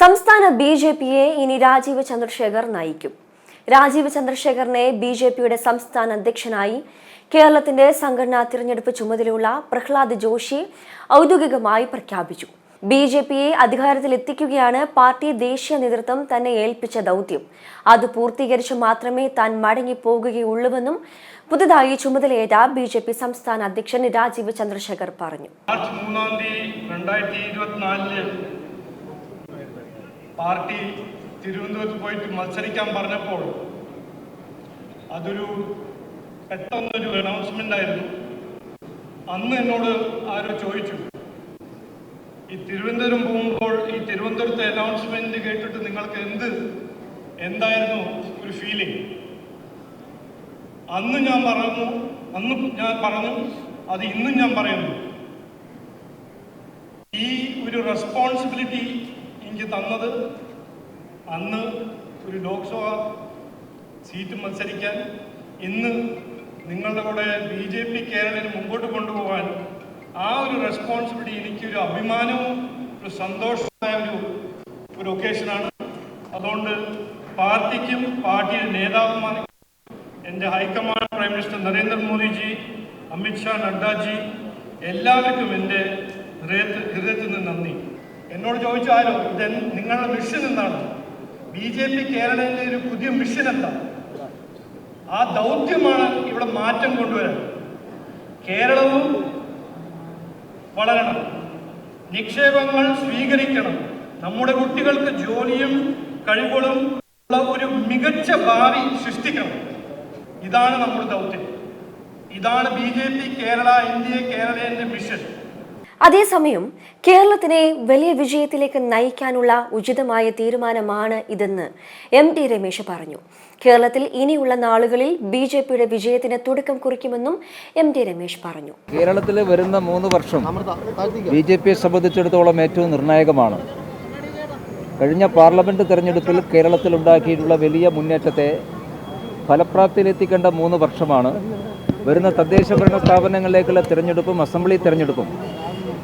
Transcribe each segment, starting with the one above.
സംസ്ഥാന B J പിയെ ഇനി രാജീവ് ചന്ദ്രശേഖർ നയിക്കും. രാജീവ് ചന്ദ്രശേഖറിനെ ബി ജെ പിയുടെ സംസ്ഥാന അധ്യക്ഷനായി കേരളത്തിന്റെ സംഘടനാ തിരഞ്ഞെടുപ്പ് ചുമതലയുള്ള പ്രഹ്ലാദ് ജോഷി ഔദ്യോഗികമായി പ്രഖ്യാപിച്ചു. ബി ജെ പിയെ അധികാരത്തിലെത്തിക്കുകയാണ് പാർട്ടി ദേശീയ നേതൃത്വം തന്നെ ഏൽപ്പിച്ച ദൗത്യം. അത് പൂർത്തീകരിച്ച് മാത്രമേ താൻ മടങ്ങിപ്പോകുകയുള്ളൂവെന്നും പുതുതായി ചുമതലയേറ്റ ബി ജെ പി സംസ്ഥാന അധ്യക്ഷൻ രാജീവ് ചന്ദ്രശേഖർ പറഞ്ഞു. മാർച്ച് മൂന്നാം തീയതി പാർട്ടി തിരുവനന്തപുരത്ത് പോയിട്ട് മത്സരിക്കാൻ പറഞ്ഞപ്പോൾ അതൊരു പെട്ടെന്നൊരു അനൗൺസ്മെന്റ് ആയിരുന്നു. അന്ന് എന്നോട് ആരോ ചോദിച്ചു ഈ തിരുവനന്തപുരം പോകുമ്പോൾ ഈ തിരുവനന്തപുരത്തെ അനൗൺസ്മെന്റ് കേട്ടിട്ട് നിങ്ങൾക്ക് എന്ത് എന്തായിരുന്നു ഒരു ഫീലിംഗ് അന്ന് ഞാൻ പറഞ്ഞു അന്ന് ഞാൻ പറഞ്ഞു അത് ഇന്നും ഞാൻ പറയുന്നു. ഈ ഒരു റെസ്പോൺസിബിലിറ്റി എനിക്ക് തന്നത് അന്ന് ഒരു ലോക്സഭ സീറ്റ് മത്സരിക്കാൻ ഇന്ന് നിങ്ങളുടെ കൂടെ ബി ജെ പി കേരളത്തിന് മുമ്പോട്ട് കൊണ്ടുപോകാൻ ആ ഒരു റെസ്പോൺസിബിലിറ്റി എനിക്കൊരു അഭിമാനവും ഒരു സന്തോഷമായ ഒരു ഒരു ഒക്കേഷനാണ് അതുകൊണ്ട് പാർട്ടിക്കും പാർട്ടിയുടെ നേതാവുമാണ് എന്റെ high command prime minister Narendra Modi ji Amit Shah നഡ്ഡാജി എല്ലാവർക്കും എന്റെ ഹൃദയത്തിൽ ഹൃദയത്തിൽ നിന്ന് നന്ദി. എന്നോട് ചോദിച്ചാലോ ഇത് നിങ്ങളുടെ മിഷൻ എന്താണ്? ബി ജെ പി കേരളത്തിലെ ഒരു പുതിയ മിഷൻ എന്താ? ആ ദൗത്യമാണ് ഇവിടെ മാറ്റം കൊണ്ടുവരാൻ. കേരളവും വളരണം. നിക്ഷേപങ്ങൾ സ്വീകരിക്കണം. നമ്മുടെ കുട്ടികൾക്ക് ജോലിയും കഴിവുകളും ഉള്ള ഒരു മികച്ച ഭാവി സൃഷ്ടിക്കണം. ഇതാണ് നമ്മുടെ ദൗത്യം. ഇതാണ് B J P Kerala India mission അതേസമയം കേരളത്തിനെ വലിയ വിജയത്തിലേക്ക് നയിക്കാനുള്ള ഉചിതമായ തീരുമാനമാണ് ഇതെന്ന് എം ടി രമേശ് പറഞ്ഞു. കേരളത്തിൽ ഇനിയുള്ള നാളുകളിൽ ബി ജെ പിയുടെ വിജയത്തിന് തുടക്കം കുറിക്കുമെന്നും എം ടി രമേശ് പറഞ്ഞു. കേരളത്തിലെ വരുന്ന മൂന്ന് വർഷം ബി ജെ പിയെ സംബന്ധിച്ചിടത്തോളം ഏറ്റവും നിർണായകമാണ്. കഴിഞ്ഞ പാർലമെന്റ് തെരഞ്ഞെടുപ്പിൽ കേരളത്തിൽ ഉണ്ടാക്കിയിട്ടുള്ള വലിയ മുന്നേറ്റത്തെ ഫലപ്രാപ്തിയിലെത്തിക്കേണ്ട മൂന്ന് വർഷമാണ്. വരുന്ന തദ്ദേശ ഭരണ സ്ഥാപനങ്ങളിലേക്കുള്ള തിരഞ്ഞെടുപ്പും അസംബ്ലി തിരഞ്ഞെടുപ്പും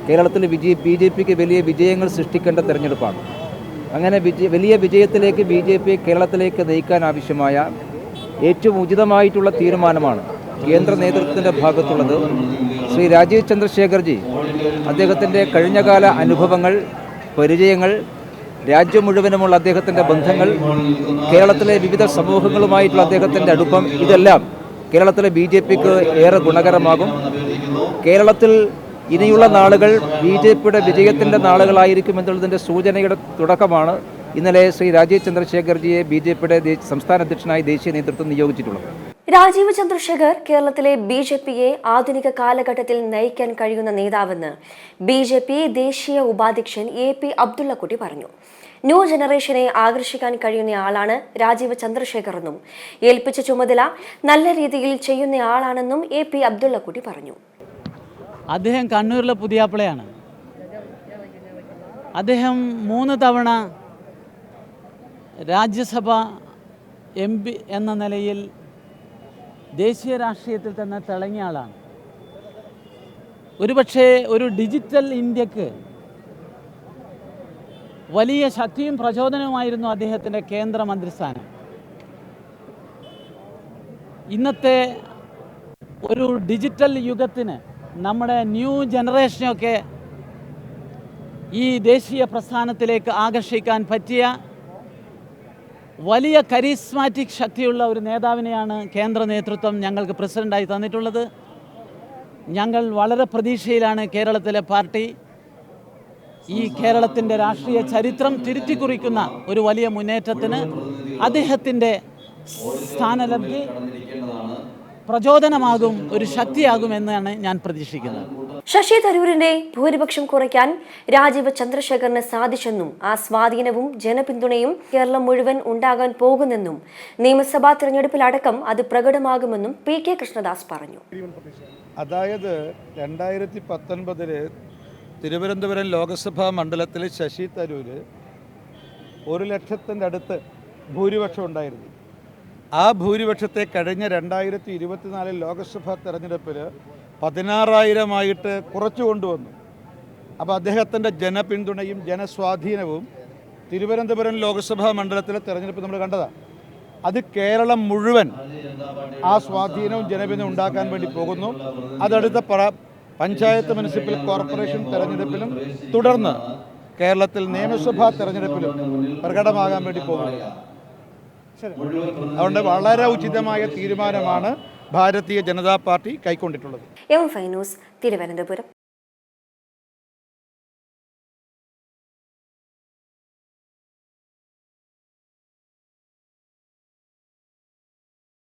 കേരളത്തിൽ വിജയ ബി ജെ പിക്ക് വലിയ വിജയങ്ങൾ സൃഷ്ടിക്കേണ്ട തെരഞ്ഞെടുപ്പാണ്. അങ്ങനെ വിജയ വലിയ വിജയത്തിലേക്ക് ബി ജെ പി കേരളത്തിലേക്ക് നയിക്കാൻ ആവശ്യമായ ഏറ്റവും ഉചിതമായിട്ടുള്ള തീരുമാനമാണ് കേന്ദ്ര നേതൃത്വത്തിന്റെ ഭാഗത്തുള്ളത്. ശ്രീ രാജീവ് ചന്ദ്രശേഖർജി അദ്ദേഹത്തിന്റെ കഴിഞ്ഞകാല അനുഭവങ്ങൾ പരിചയങ്ങൾ രാജ്യം മുഴുവനുമുള്ള അദ്ദേഹത്തിന്റെ ബന്ധങ്ങൾ കേരളത്തിലെ വിവിധ സമൂഹങ്ങളുമായിട്ടുള്ള അദ്ദേഹത്തിന്റെ അടുപ്പം ഇതെല്ലാം കേരളത്തിലെ ബി ജെ പിക്ക് ഏറെ ഗുണകരമാകും. കേരളത്തിൽ ഇനിയുള്ള നാളുകൾ ബി ജെ പിയുടെ വിജയത്തിന്റെ നാളുകളായിരിക്കും എന്നുള്ളതിന്റെ സൂചനയുടെ തുടക്കമാണ് ഇന്നലെ ശ്രീ രാജീവ് ചന്ദ്രശേഖർജിയെ ബി ജെ പിയുടെ സംസ്ഥാന അധ്യക്ഷനായി ദേശീയ നേതൃത്വം നിയോഗിച്ചിട്ടുള്ളത്. രാജീവ് ചന്ദ്രശേഖർ കേരളത്തിലെ ബി ജെ പിയെ ആധുനിക കാലഘട്ടത്തിൽ നയിക്കാൻ കഴിയുന്ന നേതാവെന്ന് ബി ജെ പി ദേശീയ ഉപാധ്യക്ഷൻ എ പി അബ്ദുള്ളക്കുട്ടി പറഞ്ഞു. ന്യൂ ജനറേഷനെ ആകർഷിക്കാൻ കഴിയുന്ന ആളാണ് രാജീവ് ചന്ദ്രശേഖർ എന്നും ഏൽപ്പിച്ച ചുമതല നല്ല രീതിയിൽ ചെയ്യുന്ന ആളാണെന്നും എ പി അബ്ദുള്ളക്കുട്ടി പറഞ്ഞു. അദ്ദേഹം കണ്ണൂരിലെ പുതിയാപ്പിളയാണ്. അദ്ദേഹം മൂന്ന് തവണ രാജ്യസഭ എം പി എന്ന നിലയിൽ ദേശീയ രാഷ്ട്രീയത്തിൽ തന്നെ തിളങ്ങിയ ആളാണ്. ഒരുപക്ഷെ ഒരു ഡിജിറ്റൽ ഇന്ത്യയ്ക്ക് വലിയ ശക്തിയും പ്രചോദനവുമായിരുന്നു അദ്ദേഹത്തിന്റെ കേന്ദ്ര മന്ത്രിസ്ഥാനം. ഇന്നത്തെ ഒരു ഡിജിറ്റൽ യുഗത്തിന് നമ്മുടെ ന്യൂ ജനറേഷനൊക്കെ ഈ ദേശീയ പ്രസ്ഥാനത്തിലേക്ക് ആകർഷിക്കാൻ പറ്റിയ വലിയ കരിസ്മാറ്റിക് ശക്തിയുള്ള ഒരു നേതാവിനെയാണ് കേന്ദ്ര നേതൃത്വം ഞങ്ങൾക്ക് പ്രസിഡന്റായി തന്നിട്ടുള്ളത്. ഞങ്ങൾ വളരെ പ്രതീക്ഷയിലാണ് കേരളത്തിലെ പാർട്ടി ഈ കേരളത്തിന്റെ രാഷ്ട്രീയ ചരിത്രം തിരുത്തിക്കുറിക്കുന്ന ഒരു വലിയ മുന്നേറ്റത്തിന് അദ്ദേഹത്തിന്റെ സ്ഥാനലബ്ധി പ്രചോദനമാകും ഒരു ശക്തിയാകും എന്നാണ് ഞാൻ പ്രതീക്ഷിക്കുന്നത്. ശശി തരൂരിന്റെ ഭൂരിപക്ഷം കുറയ്ക്കാൻ രാജീവ് ചന്ദ്രശേഖറിന് സാധിച്ചെന്നും ആ സ്വാധീനവും ജനപിന്തുണയും കേരളം മുഴുവൻ ഉണ്ടാകാൻ പോകുന്നെന്നും നിയമസഭാ തിരഞ്ഞെടുപ്പിലടക്കം അത് പ്രകടമാകുമെന്നും പി കെ കൃഷ്ണദാസ് പറഞ്ഞു. അതായത് രണ്ടായിരത്തി പത്തൊൻപതിൽ തിരുവനന്തപുരം ലോക്സഭാ മണ്ഡലത്തിലെ ശശി തരൂര് ഒരു ലക്ഷത്തിന്റെ അടുത്ത് ഭൂരിപക്ഷം ഉണ്ടായിരുന്നു. ആ ഭൂരിപക്ഷത്തെ കഴിഞ്ഞ രണ്ടായിരത്തി ഇരുപത്തിനാലിൽ ലോക്സഭാ തെരഞ്ഞെടുപ്പിൽ പതിനാറായിരമായിട്ട് കുറച്ചു കൊണ്ടുവന്നു. അപ്പോൾ അദ്ദേഹത്തിന്റെ ജനപിന്തുണയും ജനസ്വാധീനവും തിരുവനന്തപുരം ലോക്സഭാ മണ്ഡലത്തിലെ തെരഞ്ഞെടുപ്പ് നമ്മൾ കണ്ടതാണ് അത് കേരളം മുഴുവൻ ആ സ്വാധീനവും ജനപിന്തുണ ഉണ്ടാക്കാൻ വേണ്ടി പോകുന്നു. അതടുത്ത പഞ്ചായത്ത് മുനിസിപ്പൽ കോർപ്പറേഷൻ തെരഞ്ഞെടുപ്പിലും തുടർന്ന് കേരളത്തിൽ നിയമസഭാ തെരഞ്ഞെടുപ്പിലും പ്രകടമാകാൻ വേണ്ടി പോകുകയാണ് അതുകൊണ്ട് വളരെ ഉചിതമായ തീരുമാനമാണ് ഭാരതീയ ജനതാ പാർട്ടി കൈക്കൊണ്ടിട്ടുള്ളത്. എം ഫൈനൂസ് തിരുവനന്തപുരം.